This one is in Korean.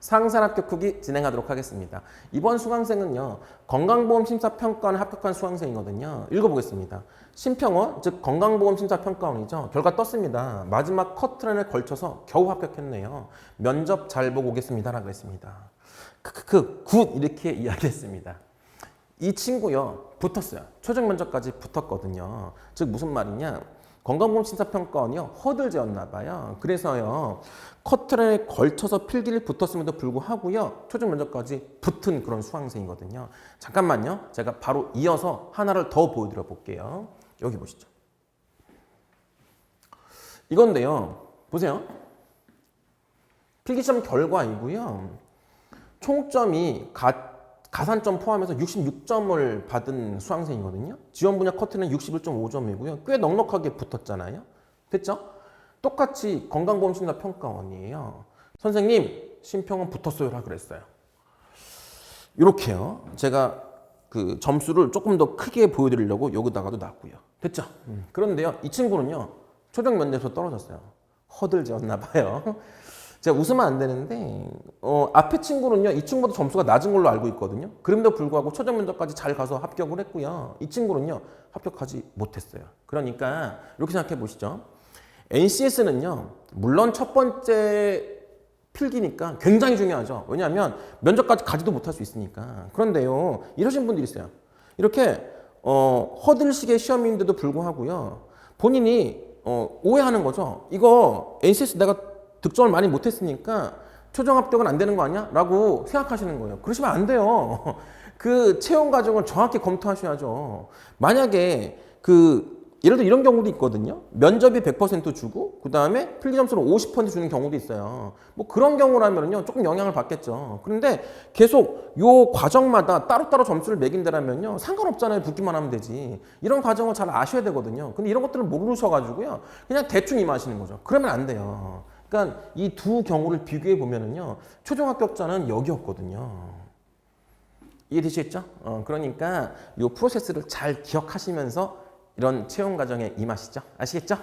상산 합격 후기 진행하도록 하겠습니다. 이번 수강생은요, 건강보험심사평가원에 합격한 수강생이거든요. 읽어보겠습니다. 심평원, 즉 건강보험심사평가원이죠. 결과 떴습니다. 마지막 커트라인에 걸쳐서 겨우 합격했네요. 면접 잘 보고 오겠습니다라고 했습니다. 크크크, 굿! 이렇게 이야기했습니다. 이 친구요 붙었어요. 최종 면접까지 붙었거든요. 즉 무슨 말이냐? 건강보험심사평가원이요 허들제였나 봐요. 그래서요 커트라인에 걸쳐서 필기를 붙었음에도 불구하고요 최종 면접까지 붙은 그런 수강생이거든요. 잠깐만요. 제가 바로 이어서 하나를 더 보여드려 볼게요. 여기 보시죠. 이건데요. 보세요. 필기시험 결과이고요. 총점이 가, 가산점 포함해서 66점을 받은 수강생이거든요. 지원 분야 커트는 61.5점이고요. 꽤 넉넉하게 붙었잖아요. 됐죠? 똑같이 건강보험심사 평가원이에요. 선생님, 심평은 붙었어요라 그랬어요. 이렇게요. 제가 그 점수를 조금 더 크게 보여드리려고 여기다가도 놨고요. 됐죠? 음. 그런데요, 이 친구는요, 초정 면접에서 떨어졌어요. 허들지었나 봐요. 제가 웃으면 안 되는데 어, 앞에 친구는요 이 친구보다 점수가 낮은 걸로 알고 있거든요. 그럼에도 불구하고 최종 면접까지 잘 가서 합격을 했고요. 이 친구는요 합격하지 못했어요. 그러니까 이렇게 생각해 보시죠. NCS는요 물론 첫 번째 필기니까 굉장히 중요하죠. 왜냐하면 면접까지 가지도 못할 수 있으니까. 그런데요 이러신 분들이 있어요. 이렇게 어, 허들식의 시험인데도 불구하고요 본인이 어, 오해하는 거죠. 이거 NCS 내가 득점을 많이 못했으니까 초정 합격은 안 되는 거 아니야? 라고 생각하시는 거예요. 그러시면 안 돼요. 그 채용 과정을 정확히 검토하셔야죠. 만약에 그 예를 들어 이런 경우도 있거든요. 면접이 100% 주고 그 다음에 필기 점수를 50% 주는 경우도 있어요. 뭐 그런 경우라면요 조금 영향을 받겠죠. 그런데 계속 요 과정마다 따로따로 점수를 매긴다면요 상관없잖아요. 붙기만 하면 되지. 이런 과정을 잘 아셔야 되거든요. 근데 이런 것들을 모르셔가지고요 그냥 대충 임하시는 거죠. 그러면 안 돼요. 그러니까 이 두 경우를 비교해 보면은요 최종 합격자는 여기였거든요. 이해되시겠죠? 어, 그러니까 이 프로세스를 잘 기억하시면서 이런 채용 과정에 임하시죠. 아시겠죠?